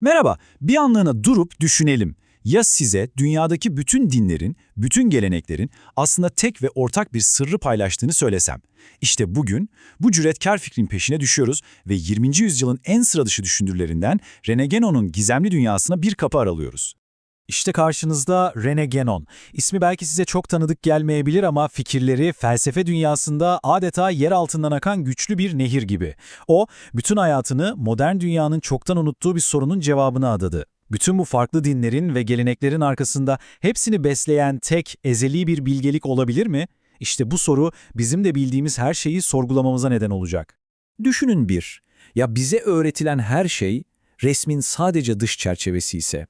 Merhaba, bir anlığına durup düşünelim. Ya size dünyadaki bütün dinlerin, bütün geleneklerin aslında tek ve ortak bir sırrı paylaştığını söylesem? İşte bugün bu cüretkar fikrin peşine düşüyoruz ve 20. yüzyılın en sıradışı düşünürlerinden René Guénon'un gizemli dünyasına bir kapı aralıyoruz. İşte karşınızda René Guénon. İsmi belki size çok tanıdık gelmeyebilir ama fikirleri felsefe dünyasında adeta yer altından akan güçlü bir nehir gibi. O, bütün hayatını modern dünyanın çoktan unuttuğu bir sorunun cevabına adadı. Bütün bu farklı dinlerin ve geleneklerin arkasında hepsini besleyen tek, ezeli bir bilgelik olabilir mi? İşte bu soru bizim de bildiğimiz her şeyi sorgulamamıza neden olacak. Düşünün bir, ya bize öğretilen her şey resmin sadece dış çerçevesi ise,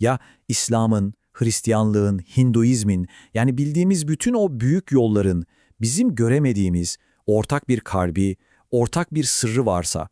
ya İslam'ın, Hristiyanlığın, Hinduizmin yani bildiğimiz bütün o büyük yolların bizim göremediğimiz ortak bir kalbi, ortak bir sırrı varsa,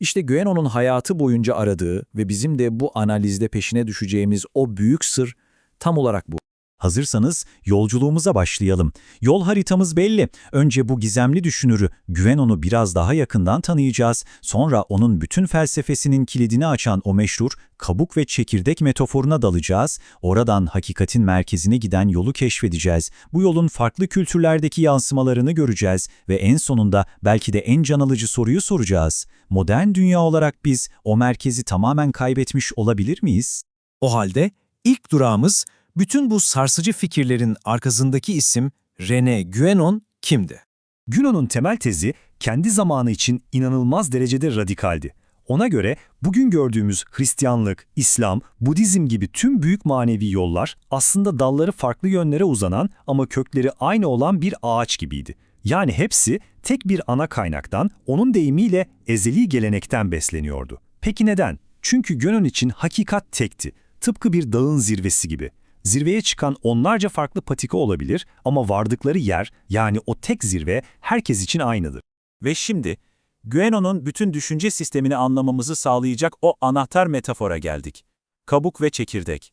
işte Guénon'un hayatı boyunca aradığı ve bizim de bu analizde peşine düşeceğimiz o büyük sır tam olarak bu. Hazırsanız yolculuğumuza başlayalım. Yol haritamız belli. Önce bu gizemli düşünürü Güvenon'u biraz daha yakından tanıyacağız. Sonra onun bütün felsefesinin kilidini açan o meşhur kabuk ve çekirdek metaforuna dalacağız. Oradan hakikatin merkezine giden yolu keşfedeceğiz. Bu yolun farklı kültürlerdeki yansımalarını göreceğiz ve en sonunda belki de en can alıcı soruyu soracağız. Modern dünya olarak biz o merkezi tamamen kaybetmiş olabilir miyiz? O halde ilk durağımız bütün bu sarsıcı fikirlerin arkasındaki isim René Guénon kimdi? Günon'un temel tezi kendi zamanı için inanılmaz derecede radikaldi. Ona göre bugün gördüğümüz Hristiyanlık, İslam, Budizm gibi tüm büyük manevi yollar aslında dalları farklı yönlere uzanan ama kökleri aynı olan bir ağaç gibiydi. Yani hepsi tek bir ana kaynaktan, onun deyimiyle ezeli gelenekten besleniyordu. Peki neden? Çünkü Gönon için hakikat tekti. Tıpkı bir dağın zirvesi gibi. Zirveye çıkan onlarca farklı patika olabilir ama vardıkları yer yani o tek zirve herkes için aynıdır. Ve şimdi, Guénon'un bütün düşünce sistemini anlamamızı sağlayacak o anahtar metafora geldik. Kabuk ve çekirdek.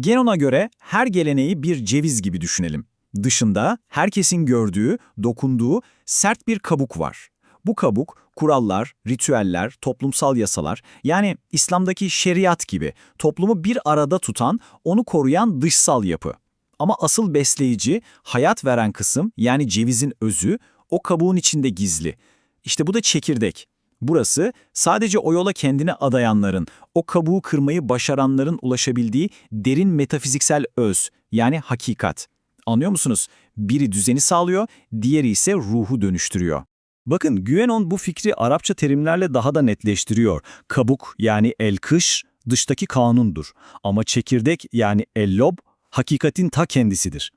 Genon'a göre her geleneği bir ceviz gibi düşünelim. Dışında herkesin gördüğü, dokunduğu sert bir kabuk var. Bu kabuk kurallar, ritüeller, toplumsal yasalar yani İslam'daki şeriat gibi toplumu bir arada tutan, onu koruyan dışsal yapı. Ama asıl besleyici, hayat veren kısım yani cevizin özü o kabuğun içinde gizli. İşte bu da çekirdek. Burası sadece o yola kendini adayanların, o kabuğu kırmayı başaranların ulaşabildiği derin metafiziksel öz yani hakikat. Anlıyor musunuz? Biri düzeni sağlıyor, diğeri ise ruhu dönüştürüyor. Bakın Güenon bu fikri Arapça terimlerle daha da netleştiriyor. Kabuk yani el-kış dıştaki kanundur ama çekirdek yani el-lob hakikatin ta kendisidir.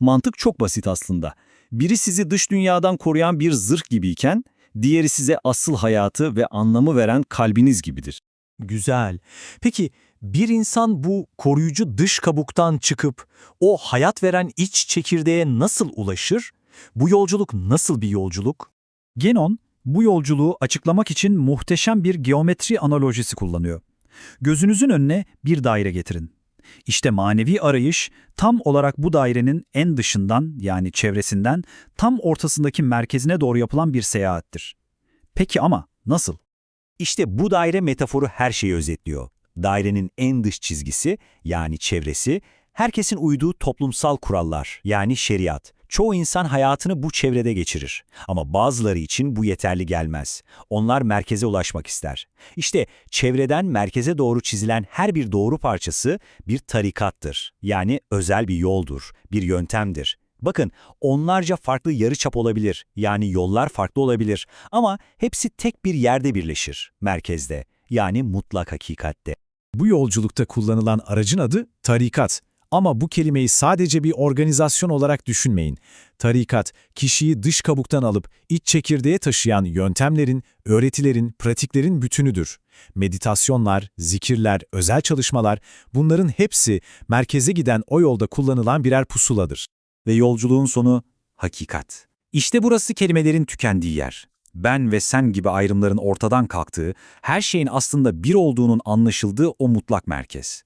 Mantık çok basit aslında. Biri sizi dış dünyadan koruyan bir zırh gibiyken, diğeri size asıl hayatı ve anlamı veren kalbiniz gibidir. Güzel. Peki bir insan bu koruyucu dış kabuktan çıkıp o hayat veren iç çekirdeğe nasıl ulaşır? Bu yolculuk nasıl bir yolculuk? Genon, bu yolculuğu açıklamak için muhteşem bir geometri analojisi kullanıyor. Gözünüzün önüne bir daire getirin. İşte manevi arayış tam olarak bu dairenin en dışından yani çevresinden tam ortasındaki merkezine doğru yapılan bir seyahattir. Peki ama nasıl? İşte bu daire metaforu her şeyi özetliyor. Dairenin en dış çizgisi yani çevresi, herkesin uyduğu toplumsal kurallar yani şeriat. Çoğu insan hayatını bu çevrede geçirir. Ama bazıları için bu yeterli gelmez. Onlar merkeze ulaşmak ister. İşte çevreden merkeze doğru çizilen her bir doğru parçası bir tarikattır. Yani özel bir yoldur, bir yöntemdir. Bakın onlarca farklı yarıçap olabilir, yani yollar farklı olabilir ama hepsi tek bir yerde birleşir, merkezde, yani mutlak hakikatte. Bu yolculukta kullanılan aracın adı tarikat. Ama bu kelimeyi sadece bir organizasyon olarak düşünmeyin. Tarikat, kişiyi dış kabuktan alıp iç çekirdeğe taşıyan yöntemlerin, öğretilerin, pratiklerin bütünüdür. Meditasyonlar, zikirler, özel çalışmalar, bunların hepsi merkeze giden o yolda kullanılan birer pusuladır. Ve yolculuğun sonu hakikat. İşte burası kelimelerin tükendiği yer. Ben ve sen gibi ayrımların ortadan kalktığı, her şeyin aslında bir olduğunun anlaşıldığı o mutlak merkez.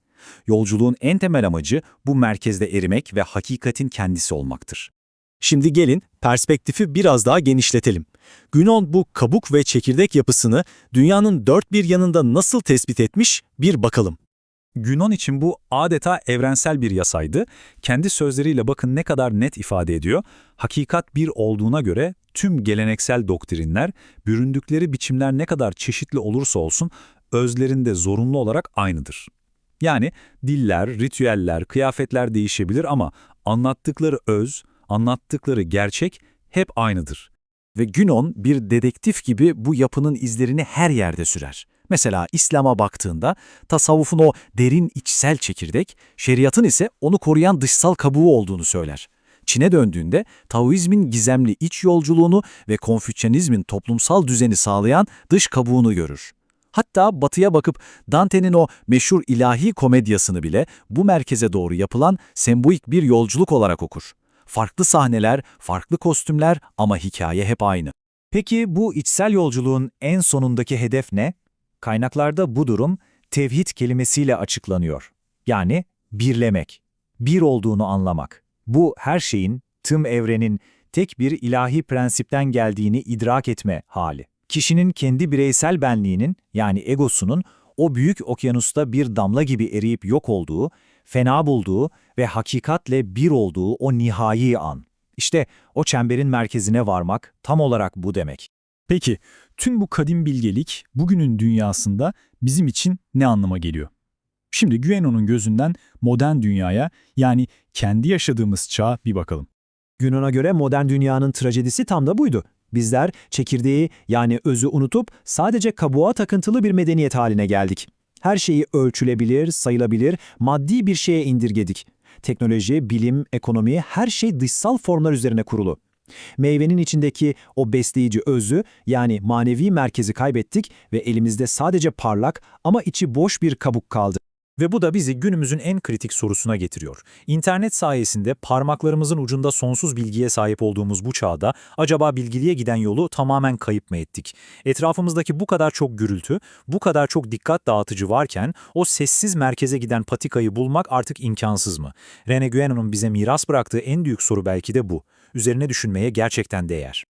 Yolculuğun en temel amacı bu merkezde erimek ve hakikatin kendisi olmaktır. Şimdi gelin perspektifi biraz daha genişletelim. Günon bu kabuk ve çekirdek yapısını dünyanın dört bir yanında nasıl tespit etmiş bir bakalım. Günon için bu adeta evrensel bir yasaydı. Kendi sözleriyle bakın ne kadar net ifade ediyor. Hakikat bir olduğuna göre tüm geleneksel doktrinler, büründükleri biçimler ne kadar çeşitli olursa olsun özlerinde zorunlu olarak aynıdır. Yani diller, ritüeller, kıyafetler değişebilir ama anlattıkları öz, anlattıkları gerçek hep aynıdır. Ve Günon bir dedektif gibi bu yapının izlerini her yerde sürer. Mesela İslam'a baktığında tasavvufun o derin içsel çekirdek, şeriatın ise onu koruyan dışsal kabuğu olduğunu söyler. Çin'e döndüğünde Taoizmin gizemli iç yolculuğunu ve Konfüçyanizmin toplumsal düzeni sağlayan dış kabuğunu görür. Hatta batıya bakıp Dante'nin o meşhur ilahi komedyasını bile bu merkeze doğru yapılan sembolik bir yolculuk olarak okur. Farklı sahneler, farklı kostümler ama hikaye hep aynı. Peki bu içsel yolculuğun en sonundaki hedef ne? Kaynaklarda bu durum tevhid kelimesiyle açıklanıyor. Yani birlemek, bir olduğunu anlamak. Bu her şeyin, tüm evrenin tek bir ilahi prensipten geldiğini idrak etme hali. Kişinin kendi bireysel benliğinin yani egosunun o büyük okyanusta bir damla gibi eriyip yok olduğu, fena bulduğu ve hakikatle bir olduğu o nihai an. İşte o çemberin merkezine varmak tam olarak bu demek. Peki, tüm bu kadim bilgelik bugünün dünyasında bizim için ne anlama geliyor? Şimdi Guénon'un gözünden modern dünyaya yani kendi yaşadığımız çağa bir bakalım. Günon'a göre modern dünyanın trajedisi tam da buydu. Bizler çekirdeği yani özü unutup sadece kabuğa takıntılı bir medeniyet haline geldik. Her şeyi ölçülebilir, sayılabilir, maddi bir şeye indirgedik. Teknoloji, bilim, ekonomi her şey dışsal formlar üzerine kurulu. Meyvenin içindeki o besleyici özü yani manevi merkezi kaybettik ve elimizde sadece parlak ama içi boş bir kabuk kaldı. Ve bu da bizi günümüzün en kritik sorusuna getiriyor. İnternet sayesinde parmaklarımızın ucunda sonsuz bilgiye sahip olduğumuz bu çağda acaba bilgiliğe giden yolu tamamen kayıp mı ettik? Etrafımızdaki bu kadar çok gürültü, bu kadar çok dikkat dağıtıcı varken o sessiz merkeze giden patikayı bulmak artık imkansız mı? Rene Guénon'un bize miras bıraktığı en büyük soru belki de bu. Üzerine düşünmeye gerçekten değer.